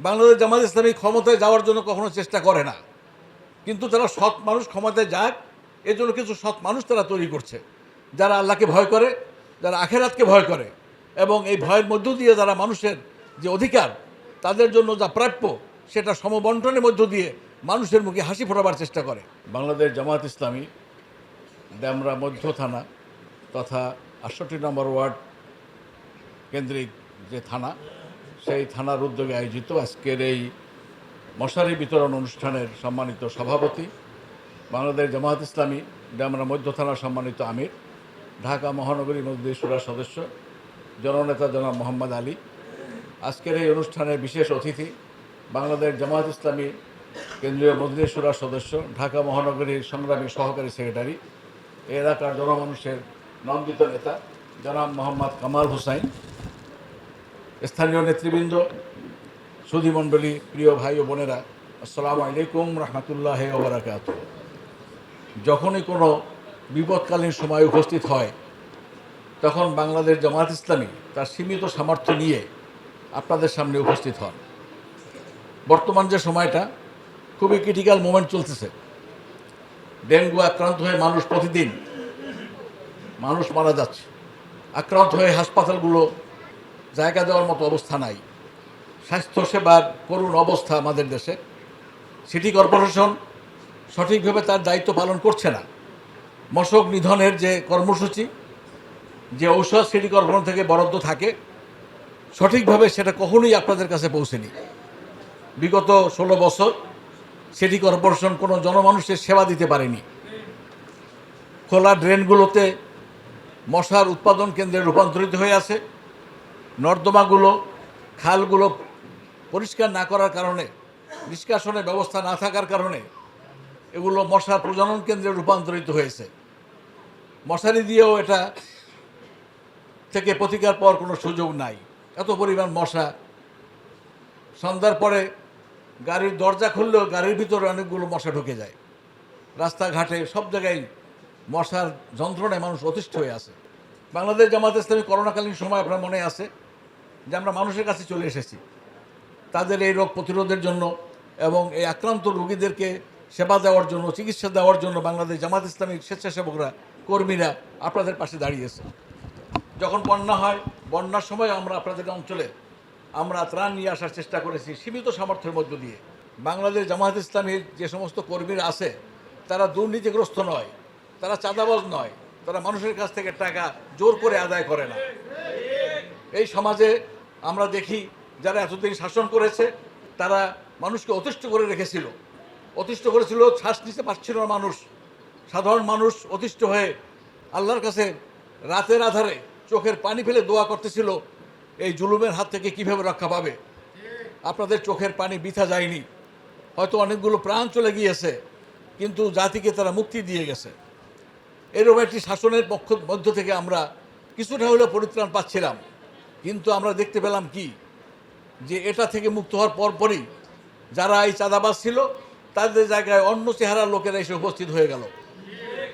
বাংলাদেশ জামাত ইসলামী ক্ষমতায় যাওয়ার জন্য কখনো চেষ্টা করে না। কিন্তু তারা সৎ মানুষ ক্ষমতায় যাক, এর জন্য কিছু সৎ মানুষ তারা তৈরি করছে। যারা আল্লাহকে ভয় করে, যারা আখেরাতকে ভয় করে, এবং এই ভয়ের মধ্য দিয়ে যারা মানুষের যে অধিকার, তাদের জন্য যা প্রাপ্য, সেটা সমবন্টনের মধ্য দিয়ে মানুষের মুখে হাসি ফোটাবার চেষ্টা করে। বাংলাদেশ জামাত ইসলামী, ড্যামরা মধ্য থানা তথা আটষট্টি নম্বর ওয়ার্ড কেন্দ্রিক যে থানা সেই থানার উদ্যোগে আয়োজিত আজকের এই মশারি বিতরণ অনুষ্ঠানের সম্মানিত সভাপতি বাংলাদেশ জামায়াত ইসলামী ড্যামরা মধ্য থানার সম্মানিত আমির, ঢাকা মহানগরী মজলিস সুরার সদস্য, জননেতা জনাব মোহাম্মদ আলী। আজকের এই অনুষ্ঠানের বিশেষ অতিথি বাংলাদেশ জামায়াত ইসলামী কেন্দ্রীয় মজলিস সুরার সদস্য, ঢাকা মহানগরীর সংগ্রামী সহকারী সেক্রেটারি, এলাকার জনমানুষের নন্দিত নেতা জনাব মোহাম্মদ কামাল হুসাইন। স্থানীয় নেতৃবৃন্দ সুধীমণ্ডলী প্রিয় ভাই ও বোনেরা, আসসালামু আলাইকুম রহমতুল্লাহ ওবরাকাত যখনই কোনো বিপদকালীন সময় উপস্থিত হয়, তখন বাংলাদেশ জামাত ইসলামী তার সীমিত সামর্থ্য নিয়ে আপনাদের সামনে উপস্থিত হন। বর্তমান যে সময়টা, খুবই ক্রিটিক্যাল মোমেন্ট চলতেছে। ডেঙ্গু আক্রান্ত হয়ে মানুষ প্রতিদিন, মানুষ মারা যাচ্ছে। আক্রান্ত হয়ে হাসপাতালগুলো জায়গা দেওয়ার মতো অবস্থা নাই। স্বাস্থ্যসেবার করুণ অবস্থা আমাদের দেশে। সিটি কর্পোরেশন সঠিকভাবে তার দায়িত্ব পালন করছে না। মশক নিধনের যে কর্মসূচি, যে ঔষধ সিটি কর্পোরেশন থেকে বরাদ্দ থাকে, সঠিকভাবে সেটা কখনোই আপনাদের কাছে পৌঁছেনি। বিগত ষোলো বছর সিটি কর্পোরেশন কোনো জনমানুষের সেবা দিতে পারেনি। খোলা ড্রেনগুলোতে মশার উৎপাদন কেন্দ্রে রূপান্তরিত হয়ে আছে। নর্দমাগুলো, খালগুলো পরিষ্কার না করার কারণে, নিষ্কাশনের ব্যবস্থা না থাকার কারণে এগুলো মশার প্রজনন কেন্দ্রে রূপান্তরিত হয়েছে। মশারি দিয়েও এটা থেকে প্রতিকার পাওয়ার কোনো সুযোগ নাই। এত পরিমাণ মশা। সন্ধ্যার পরে গাড়ির দরজা খুললেও গাড়ির ভিতরে অনেকগুলো মশা ঢুকে যায়। রাস্তাঘাটে সব জায়গায় মশার যন্ত্রণায় মানুষ অতিষ্ঠ হয়ে আছে। বাংলাদেশ জামাত ইসলামী করোনাকালীন সময় আপনার মনে আছে? যে আমরা মানুষের কাছে চলে এসেছি। তাদের এই রোগ প্রতিরোধের জন্য এবং এই আক্রান্ত রোগীদেরকে সেবা দেওয়ার জন্য, চিকিৎসা দেওয়ার জন্য বাংলাদেশ জামাত ইসলামী স্বেচ্ছাসেবকরা, কর্মীরা আপনাদের পাশে দাঁড়িয়েছে। যখন বন্যা হয়, বন্যার সময় আমরা আপনাদের অঞ্চলে আমরা ত্রাণ নিয়ে আসার চেষ্টা করেছি সীমিত সামর্থ্যের মধ্য দিয়ে। বাংলাদেশ জামায়াত ইসলামীর যে সমস্ত কর্মীরা আছে, তারা দুর্নীতিগ্রস্ত নয়, তারা চাঁদাবাজ নয়, তারা মানুষের কাছ থেকে টাকা জোর করে আদায় করে না। এই সমাজে আমরা দেখি যারা এতদিন শাসন করেছে, তারা মানুষকে অতিষ্ঠ করে রেখেছিল। অতিষ্ঠ করেছিল, শ্বাস নিতে পারছিল না মানুষ। সাধারণ মানুষ অতিষ্ঠ হয়ে আল্লাহর কাছে রাতের আধারে চোখের পানি ফেলে দোয়া করতেছিল, এই জুলুমের হাত থেকে কীভাবে রক্ষা পাবে? আপনাদের চোখের পানি বৃথা যায়নি। হয়তো অনেকগুলো প্রাণ চলে গিয়েছে, কিন্তু জাতিকে তারা মুক্তি দিয়ে গেছে। এরকম একটি শাসনের পক্ষ মধ্য থেকে আমরা কিছুটা হলেও পরিত্রাণ পাচ্ছিলাম। কিন্তু আমরা দেখতে পেলাম কি? যে এটা থেকে মুক্ত হওয়ার পরপরই যারা এই চাঁদাবাজ ছিল, তাদের জায়গায় অন্য চেহারার লোকেরা এসে উপস্থিত হয়ে গেল।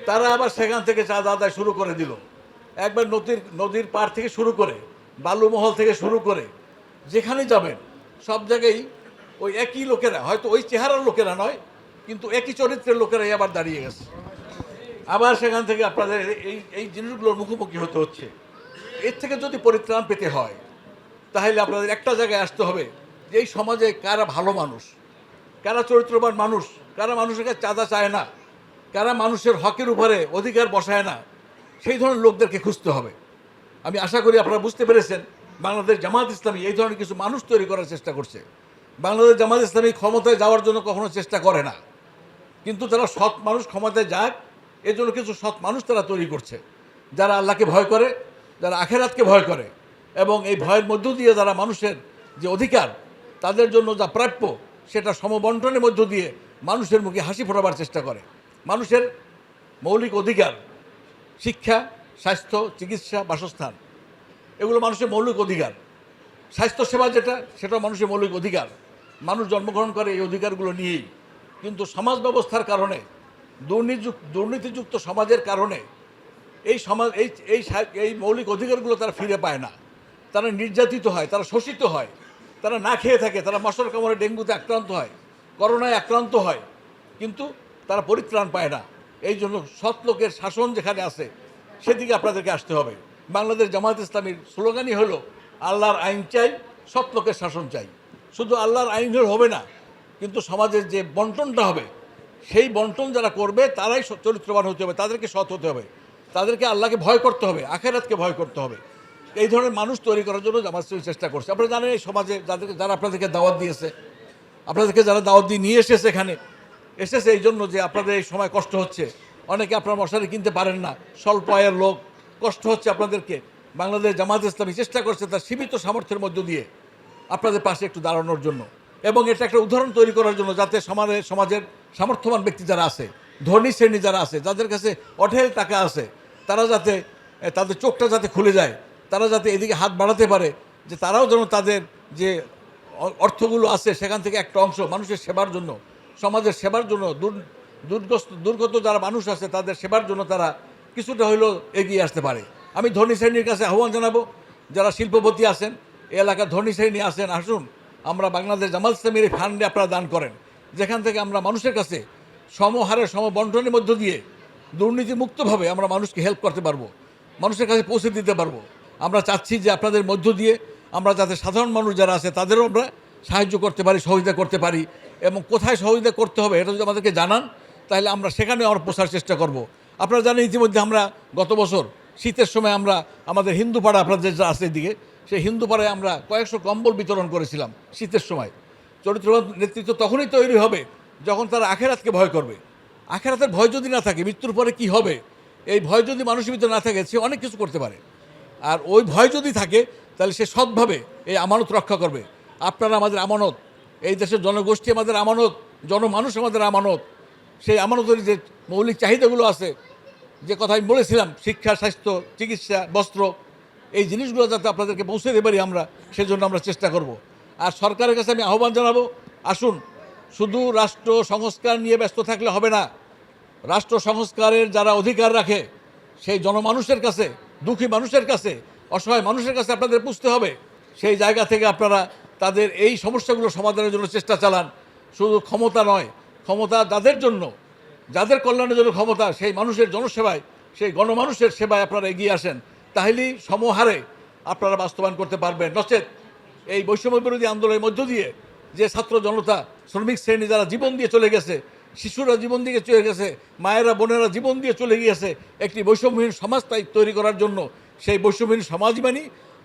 তারা আবার সেখান থেকে চাঁদা আদায় শুরু করে দিল। একবার নদীর নদীর পার থেকে শুরু করে বালুমহল থেকে শুরু করে যেখানে যাবেন, সব জায়গায় ওই একই লোকেরা, হয়তো ওই চেহারার লোকেরা নয়, কিন্তু একই চরিত্রের লোকেরাই আবার দাঁড়িয়ে গেছে। আবার সেখান থেকে আপনাদের এই এই জিনিসগুলোর মুখোমুখি হতে হচ্ছে। এর থেকে যদি পরিত্রাণ পেতে হয়, তাহলে আপনাদের একটা জায়গায় আসতে হবে যে এই সমাজে কারা ভালো মানুষ, কারা চরিত্রবান মানুষ, কারা মানুষের কাছে চাঁদা চায় না, কারা মানুষের হকের উপরে অধিকার বসায় না, সেই ধরনের লোকদেরকে খুঁজতে হবে। আমি আশা করি আপনারা বুঝতে পেরেছেন, বাংলাদেশ জামাত ইসলামী এই ধরনের কিছু মানুষ তৈরি করার চেষ্টা করছে। বাংলাদেশ জামাত ইসলামী ক্ষমতায় যাওয়ার জন্য কখনো চেষ্টা করে না। কিন্তু তারা সৎ মানুষ ক্ষমতায় যাক, এর জন্য কিছু সৎ মানুষ তারা তৈরি করছে, যারা আল্লাহকে ভয় করে যারা আখেরাতকে ভয় করে এবং এই ভয়ের মধ্য দিয়ে যারা মানুষের যে অধিকার, তাদের জন্য যা প্রাপ্য, সেটা সমবন্টনের মধ্য দিয়ে মানুষের মুখে হাসি ফোটাবার চেষ্টা করে। মানুষের মৌলিক অধিকার, শিক্ষা, স্বাস্থ্য, চিকিৎসা, বাসস্থান, এগুলো মানুষের মৌলিক অধিকার। স্বাস্থ্যসেবা যেটা সেটা মানুষের মৌলিক অধিকার। মানুষ জন্মগ্রহণ করে এই অধিকারগুলো নিয়েই। কিন্তু সমাজ ব্যবস্থার কারণে দুর্নীতিযুক্ত দুর্নীতিযুক্ত সমাজের কারণে এই সমাজ, এই এই এই মৌলিক অধিকারগুলো তারা ফিরে পায় না। তারা নির্যাতিত হয়, তারা শোষিত হয়, তারা না খেয়ে থাকে, তারা মশার কামড়ে ডেঙ্গুতে আক্রান্ত হয়, করোনায় আক্রান্ত হয়, কিন্তু তারা পরিত্রাণ পায় না। এই জন্য সৎ লোকের শাসন যেখানে আছে, সেদিকে আপনাদেরকে আসতে হবে। বাংলাদেশ জামায়াত ইসলামীর স্লোগানই হলো, আল্লাহর আইন চাই, সৎ লোকের শাসন চাই। শুধু আল্লাহর আইন হবে না, কিন্তু সমাজের যে বন্টনটা হবে, সেই বন্টন যারা করবে, তারাই চরিত্রবান হতে হবে, তাদেরকে সৎ হতে হবে। তাদেরকে আল্লাহকে ভয় করতে হবে, আখেরাতকে ভয় করতে হবে। এই ধরনের মানুষ তৈরি করার জন্য জামাত চেষ্টা করছে। আপনারা জানেন এই সমাজে যাদেরকে, যারা আপনাদেরকে দাওয়াত দিয়েছে, আপনাদেরকে যারা দাওয়াত দিয়ে নিয়ে এসেছে এখানে, এসেছে এই জন্য যে আপনাদের এই সময় কষ্ট হচ্ছে। অনেকে আপনারা মশারি কিনতে পারেন না, স্বল্প আয়ের লোক, কষ্ট হচ্ছে আপনাদেরকে। বাংলাদেশ জামাত ইসলামী চেষ্টা করছে তার সীমিত সামর্থ্যের মধ্য দিয়ে আপনাদের পাশে একটু দাঁড়ানোর জন্য। এবং এটা একটা উদাহরণ তৈরি করার জন্য যাতে সমাজের সমাজের সামর্থ্যবান ব্যক্তি যারা আছে, ধনী শ্রেণি যারা আছে, যাদের কাছে অঢেল টাকা আছে তারা যাতে তাদের চোখটা যাতে খুলে যায়, তারা যাতে এদিকে হাত বাড়াতে পারে, যে তারাও যেন তাদের যে অর্থগুলো আছে সেখান থেকে একটা অংশ মানুষের সেবার জন্য, সমাজের সেবার জন্য, দূর দুর্গস্ত দুর্গত যারা মানুষ আছে তাদের সেবার জন্য তারা কিছুটা হইলেও এগিয়ে আসতে পারে। আমি ধনী শ্রেণির কাছে আহ্বান জানাব, যারা শিল্পপতি আছেন, এই এলাকার ধনী শ্রেণি আছেন, আসুন, আমরা বাংলাদেশ জামাল ইসলামের ফান্ডে আপনারা দান করেন। যেখান থেকে আমরা মানুষের কাছে সমহারে সমবন্টনের মধ্য দিয়ে দুর্নীতিমুক্তভাবে আমরা মানুষকে হেল্প করতে পারব, মানুষের কাছে পৌঁছে দিতে পারব। আমরা চাচ্ছি যে আপনাদের মধ্য দিয়ে আমরা যাতে সাধারণ মানুষ যারা আছে তাদেরও আমরা সাহায্য করতে পারি, সহযোগিতা করতে পারি এবং কোথায় সহযোগিতা করতে হবে এটা যদি আমাদেরকে জানান, তাহলে আমরা সেখানে আমরা পৌঁছার চেষ্টা করব। আপনারা জানেন ইতিমধ্যে আমরা গত বছর শীতের সময় আমরা আমাদের হিন্দু পাড়া আপনাদের যা আছে এদিকে, সেই হিন্দু পাড়ায় আমরা কয়েকশো কম্বল বিতরণ করেছিলাম শীতের সময়। চরিত্রবান নেতৃত্ব তখনই তৈরি হবে যখন তারা আখেরাতকে ভয় করবে। আখেরাতের ভয় যদি না থাকে, মৃত্যুর পরে কি হবে? এই ভয় যদি মানুষের ভিতরে না থাকে, সে অনেক কিছু করতে পারে। আর ওই ভয় যদি থাকে, তাহলে সে সৎভাবে এই আমানত রক্ষা করবে। আপনারা আমাদের আমানত, এই দেশের জনগোষ্ঠী আমাদের আমানত, জনমানুষ আমাদের আমানত। সেই আমানতের যে মৌলিক চাহিদাগুলো আছে, যে কথা আমি বলেছিলাম, শিক্ষা, স্বাস্থ্য, চিকিৎসা, বস্ত্র, এই জিনিসগুলো যাতে আপনাদেরকে পৌঁছে দিতে পারি আমরা, সেজন্য আমরা চেষ্টা করব। আর সরকারের কাছে আমি আহ্বান জানাব, আসুন শুধু রাষ্ট্র সংস্কার নিয়ে ব্যস্ত থাকলে হবে না। রাষ্ট্র সংস্কারের যারা অধিকার রাখে, সেই জনমানুষের কাছে, দুঃখী মানুষের কাছে, অসহায় মানুষের কাছে আপনাদের পুষতে হবে। সেই জায়গা থেকে আপনারা তাদের এই সমস্যাগুলো সমাধানের জন্য চেষ্টা চালান। শুধু ক্ষমতা নয়, ক্ষমতা যাদের জন্য, যাদের কল্যাণের জন্য ক্ষমতা, সেই মানুষের জনসেবায়, সেই গণমানুষের সেবায় আপনারা এগিয়ে আসেন। তাহলেই সমহারে আপনারা বাস্তবায়ন করতে পারবেন। নচেত এই বৈষম্য বিরোধী আন্দোলনের মধ্য দিয়ে যে ছাত্র জনতা শ্রমিক শ্রেণি যারা জীবন দিয়ে চলে গেছে, শিশুরা জীবন দিয়ে চলে গেছে, মায়েরা, বোনেরা জীবন দিয়ে চলে গিয়েছে, একটি বৈষম্যহীন সমাজ তাই তৈরি করার জন্য সেই বৈষম্যহীন সমাজ মানি,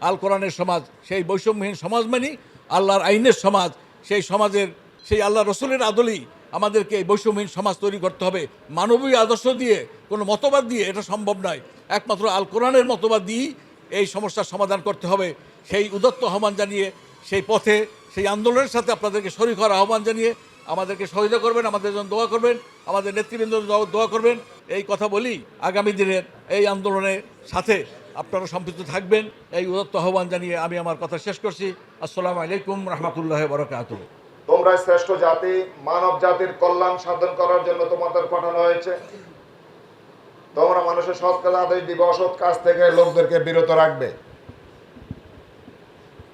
আল কোরআনের সমাজ, সেই বৈষম্যহীন সমাজ মানি, আল্লাহর আইনের সমাজ, সেই সমাজের, সেই আল্লাহ রসুলের আদলেই আমাদেরকে এই বৈষম্যহীন সমাজ তৈরি করতে হবে। মানবীয় আদর্শ দিয়ে, কোনো মতবাদ দিয়ে এটা সম্ভব নয়। একমাত্র আল কোরআনের মতবাদ দিয়েই এই সমস্যার সমাধান করতে হবে। সেই উদত্ত আহ্বান জানিয়ে সেই পথে সেই আন্দোলনের সাথে আপনাদেরকে শরীর হওয়ার আহ্বান জানিয়ে আমাদেরকে সহযোগিতা করবেন, আমাদের জন্য দোয়া করবেন, আমাদের নেতৃবৃন্দ দোয়া- করবেন। এই কথা বলি, আগামী দিনের এই আন্দোলনের সাথে আপনারা সম্পৃক্ত থাকবেন। এই উদত্ত আহ্বান জানিয়ে আমি আমার কথা শেষ করছি। আসসালামু আলাইকুম রহমতুল্লাহ বরকাত তোমরা শ্রেষ্ঠ জাতি, মানব জাতির কল্যাণ সাধন করার জন্য তোমাদের পাঠানো হয়েছে। তোমরা মানুষের সৎ কাজ, আদেশ দিবে অসৎ কাজ থেকে লোকদেরকে বিরত রাখবে।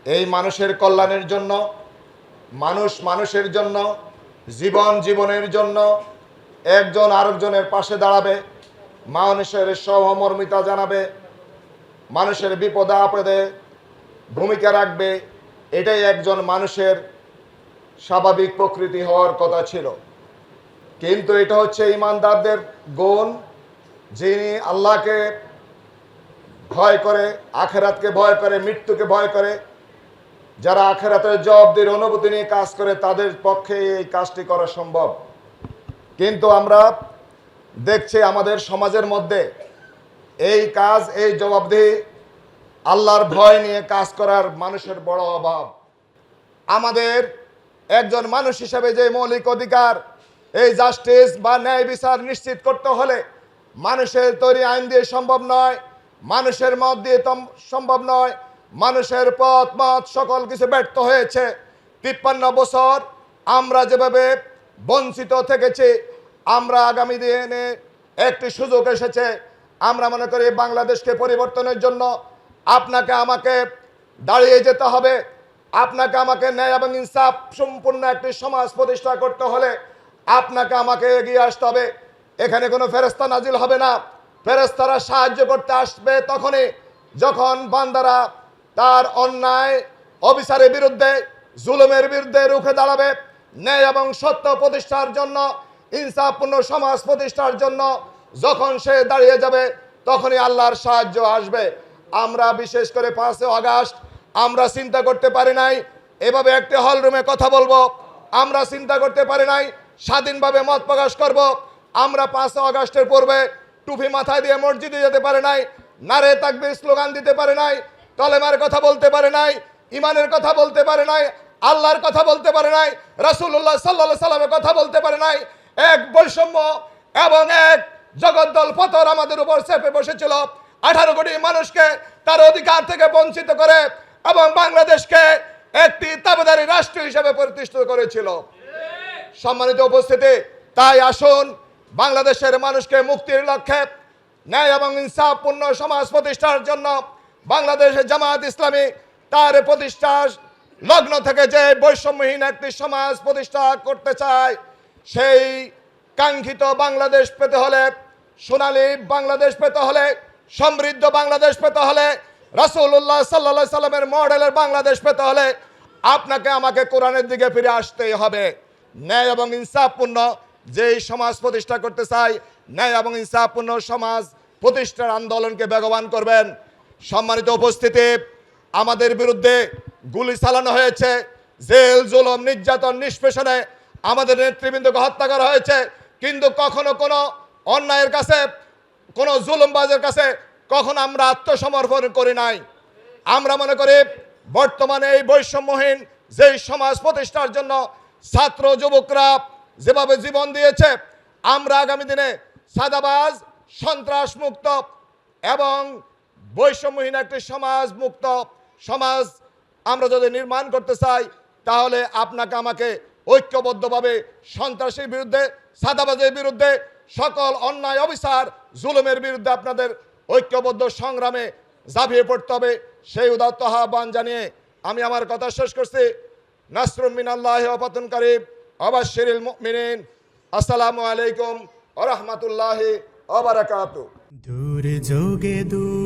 এই মানুষের কল্যাণের জন্য, মানুষ মানুষের জন্য, জীবন জীবনের জন্য একজন আরেকজনের পাশে দাঁড়াবে, মানুষের সহমর্মিতা জানাবে, মানুষের বিপদে আপদে ভূমিকা রাখবে, এটাই একজন মানুষের স্বাভাবিক প্রকৃতি হওয়ার কথা ছিল। কিন্তু এটা হচ্ছে ইমানদারদের গুণ, যিনি আল্লাহকে ভয় করে, আখেরাতকে ভয় করে, মৃত্যুকে ভয় করে যারা আখেরাতের জবাবদের অনুভূতি নিয়ে কাজ করে, তাদের পক্ষে এই কাজটি করা সম্ভব। কিন্তু আমরা দেখছি আমাদের সমাজের মধ্যে এই কাজ, এই জবাবদিহি আল্লাহর ভয় নিয়ে কাজ করার মানুষের বড় অভাব। আমাদের একজন মানুষ হিসেবে যে মৌলিক অধিকার, এই জাস্টিস বা ন্যায় বিচার নিশ্চিত করতে হলে মানুষের তৈরি আইন দিয়ে সম্ভব নয়, মানুষের মত দিয়ে সম্ভব নয়। মানুষের পথ, মত সকল কিছু ব্যর্থ হয়েছে। তিপ্পান্ন বছর আমরা যেভাবে বঞ্চিত থেকেছি, আমরা আগামী দিনে একটি সুযোগ এসেছে। আমরা মনে করি বাংলাদেশকে পরিবর্তনের জন্য আপনাকে আমাকে দাঁড়িয়ে যেতে হবে। আপনাকে আমাকে ন্যায় এবং ইনসাফ সম্পূর্ণ একটি সমাজ প্রতিষ্ঠা করতে হলে আপনাকে আমাকে এগিয়ে আসতে হবে। এখানে কোনো ফেরেস্তা নাজিল হবে না। ফেরেস্তারা সাহায্য করতে আসবে তখনই যখন বান্দারা তার অন্যায়, অবিচারের বিরুদ্ধে, জুলুমের বিরুদ্ধে রুখে দাঁড়াবে। ন্যায় এবং সত্য প্রতিষ্ঠার জন্য, ইনসাফপূর্ণ সমাজ প্রতিষ্ঠার জন্য যখন সে দাঁড়িয়ে যাবে, তখনই আল্লাহর সাহায্য আসবে। আমরা বিশেষ করে পাঁচই আগস্ট, আমরা চিন্তা করতে পারি নাই, এভাবে একটি হলরুমে কথা বলব। আমরা চিন্তা করতে পারি নাই, স্বাধীনভাবে মত প্রকাশ করব। আমরা পাঁচই আগস্টের পূর্বে টুপি মাথায় দিয়ে মসজিদে যেতে পারে নাই, নারে তাকবির স্লোগান দিতে পারে নাই কলেমার কথা বলতে পারে নাই ইমানের কথা বলতে পারে নাই, আল্লাহর কথা বলতে পারে নাই, রাসূলুল্লাহ সাল্লাল্লাহু সাল্লামের কথা বলতে পারে নাই। এক বৈষম্য এবং এক জগদ্দল পতর আমাদের উপর চেপে বসেছিল। আঠারো কোটি মানুষকে তার অধিকার থেকে বঞ্চিত করে এবং বাংলাদেশকে একটি তাবেদারি রাষ্ট্র হিসেবে প্রতিষ্ঠিত করেছিল। সম্মানিত উপস্থিতি, তাই আসুন বাংলাদেশের মানুষকে মুক্তির লক্ষ্যে ন্যায় এবং ইনসাফপূর্ণ সমাজ প্রতিষ্ঠার জন্য বাংলাদেশের জামায়াত ইসলামী তার প্রতিষ্ঠা লগ্ন থেকে যে বৈষম্যহীন একটি সমাজ প্রতিষ্ঠা করতে চায়, সেই কাঙ্ক্ষিত বাংলাদেশ পেতে হলে, সোনালী বাংলাদেশ পেতে হলে, সমৃদ্ধ বাংলাদেশ পেতে হলে, রাসূলুল্লাহ সাল্লাহ সাল্লামের মডেলের বাংলাদেশ পেতে হলে আপনাকে আমাকে কোরআনের দিকে ফিরে আসতেই হবে। ন্যায় এবং ইনসাফপূর্ণ যেই সমাজ প্রতিষ্ঠা করতে চাই, ন্যায় এবং ইনসাফপূর্ণ সমাজ প্রতিষ্ঠার আন্দোলনকে বেগবান করবেন। সম্মানিত উপস্থিতি, আমাদের বিরুদ্ধে গুলি চালানো হয়েছে, জেল, জুলম, নির্যাতন, নিষ্পেষণে আমাদের নেতৃবৃন্দকে হত্যা করা হয়েছে, কিন্তু কখনো কোনো অন্যায়ের কাছে, কোনো জুলুমবাজের কাছে কখনো আমরা আত্মসমর্পণ করি নাই। আমরা মনে করি, বর্তমানে এই বৈষম্যহীন যেই সমাজ প্রতিষ্ঠার জন্য ছাত্র, যুবকরা যেভাবে জীবন দিয়েছে, আমরা আগামী দিনে সাদাবাজ সন্ত্রাস মুক্ত এবং বৈষম্যহীন একটি সমাজ মুক্ত সমাজ আমরা যদি নির্মাণ করতে চাই, তাহলে আপনাকে আমাকে ঐক্যবদ্ধভাবে সন্ত্রাসীর বিরুদ্ধে, সাদাবাজের বিরুদ্ধে, সকল অন্যায়, অবিচার, জুলুমের বিরুদ্ধে আপনাদের ঐক্যবদ্ধ সংগ্রামে ঝাঁপিয়ে পড়তে হবে। সেই উদাত্ত আহ্বান জানিয়ে আমি আমার কথা শেষ করছি। নাসরুম মিনাল্লাহ অপাতন করিব অবাশিরিল মুমিনিন। আসসালামু আলাইকুম রাহমাতুল্লাহি ওয়া বারাকাতুহু। দূর